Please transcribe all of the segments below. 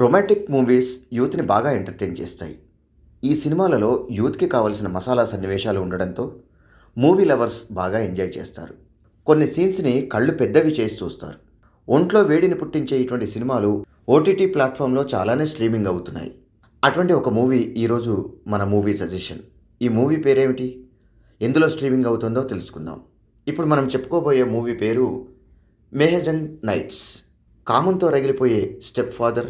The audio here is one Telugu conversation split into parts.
రొమాంటిక్ మూవీస్ యూత్ని బాగా ఎంటర్టైన్ చేస్తాయి. ఈ సినిమాలలో యూత్కి కావలసిన మసాలా సన్నివేశాలు ఉండడంతో మూవీ లవర్స్ బాగా ఎంజాయ్ చేస్తారు. కొన్ని సీన్స్ని కళ్ళు పెద్దవి చేసి చూస్తారు. ఒంట్లో వేడిని పుట్టించే ఇటువంటి సినిమాలు ఓటీటీ ప్లాట్ఫామ్లో చాలానే స్ట్రీమింగ్ అవుతున్నాయి. అటువంటి ఒక మూవీ ఈరోజు మన మూవీ సజెషన్. ఈ మూవీ పేరేమిటి? ఎందులో స్ట్రీమింగ్ అవుతుందో తెలుసుకుందాం. ఇప్పుడు మనం చెప్పుకోబోయే మూవీ పేరు మెహజన్ నైట్స్. కామంతో రగిలిపోయే స్టెప్ ఫాదర్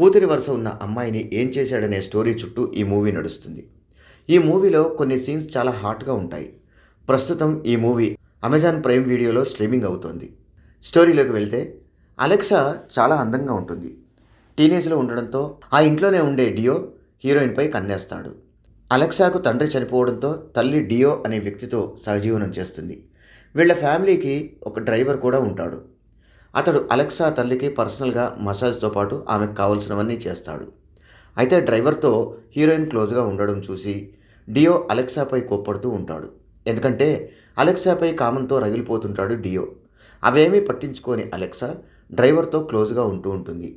కూతురి వరుస ఉన్న అమ్మాయిని ఏం చేశాడనే స్టోరీ చుట్టూ ఈ మూవీ నడుస్తుంది. ఈ మూవీలో కొన్ని సీన్స్ చాలా హాట్గా ఉంటాయి. ప్రస్తుతం ఈ మూవీ అమెజాన్ ప్రైమ్ వీడియోలో స్ట్రీమింగ్ అవుతోంది. స్టోరీలోకి వెళ్తే అలెక్సా చాలా అందంగా ఉంటుంది. టీనేజ్లో ఉండడంతో ఆ ఇంట్లోనే ఉండే డియో హీరోయిన్పై కన్నేస్తాడు. అలెక్సాకు తండ్రి చనిపోవడంతో తల్లి డియో అనే వ్యక్తితో సహజీవనం చేస్తుంది. వీళ్ళ ఫ్యామిలీకి ఒక డ్రైవర్ కూడా ఉంటాడు. అతడు అలెక్సా తల్లికి పర్సనల్గా మసాజ్తో పాటు ఆమెకు కావలసినవన్నీ చేస్తాడు. అయితే డ్రైవర్తో హీరోయిన్ క్లోజ్గా ఉండడం చూసి డియో అలెక్సాపై కోప్పడుతూ ఉంటాడు. ఎందుకంటే అలెక్సాపై కామంతో రగిలిపోతుంటాడు డియో. అవేమీ పట్టించుకోని అలెక్సా డ్రైవర్తో క్లోజ్గా ఉంటూ ఉంటుంది.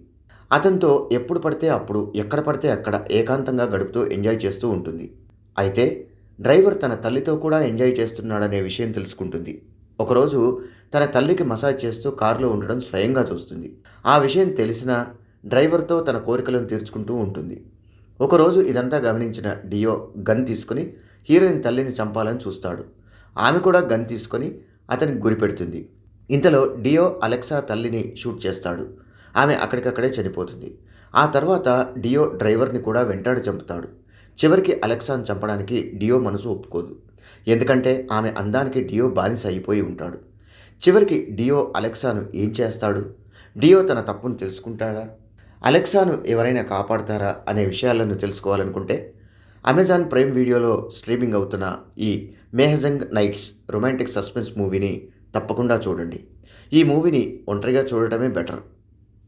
అతనితో ఎప్పుడు పడితే అప్పుడు ఎక్కడ పడితే అక్కడ ఏకాంతంగా గడుపుతూ ఎంజాయ్ చేస్తూ ఉంటుంది. అయితే డ్రైవర్ తన తల్లితో కూడా ఎంజాయ్ చేస్తున్నాడనే విషయం తెలుసుకుంటుంది. ఒకరోజు తన తల్లికి మసాజ్ చేస్తూ కారులో ఉండడం స్వయంగా చూస్తుంది. ఆ విషయం తెలిసిన డ్రైవర్తో తన కోరికలను తీర్చుకుంటూ ఉంటుంది. ఒకరోజు ఇదంతా గమనించిన డియో గన్ తీసుకుని హీరోయిన్ తల్లిని చంపాలని చూస్తాడు. ఆమె కూడా గన్ తీసుకొని అతనికి గురిపెడుతుంది ఇంతలో డియో అలెక్సా తల్లిని షూట్ చేస్తాడు. ఆమె అక్కడికక్కడే చనిపోతుంది. ఆ తర్వాత డియో డ్రైవర్ని కూడా వెంటాడి చంపుతాడు. చివరికి అలెక్సాను చంపడానికి డియో మనసు ఒప్పుకోదు. ఎందుకంటే ఆమె అందానికి డియో బానిస అయిపోయి ఉంటాడు. చివరికి డియో అలెక్సాను ఏం చేస్తాడు? డియో తన తప్పును తెలుసుకుంటాడా? అలెక్సాను ఎవరైనా కాపాడతారా అనే విషయాలను తెలుసుకోవాలనుకుంటే అమెజాన్ ప్రైమ్ వీడియోలో స్ట్రీమింగ్ అవుతున్న ఈ మేహజంగ్ నైట్స్ రొమాంటిక్ సస్పెన్స్ మూవీని తప్పకుండా చూడండి. ఈ మూవీని ఒంటరిగా చూడటమే బెటర్.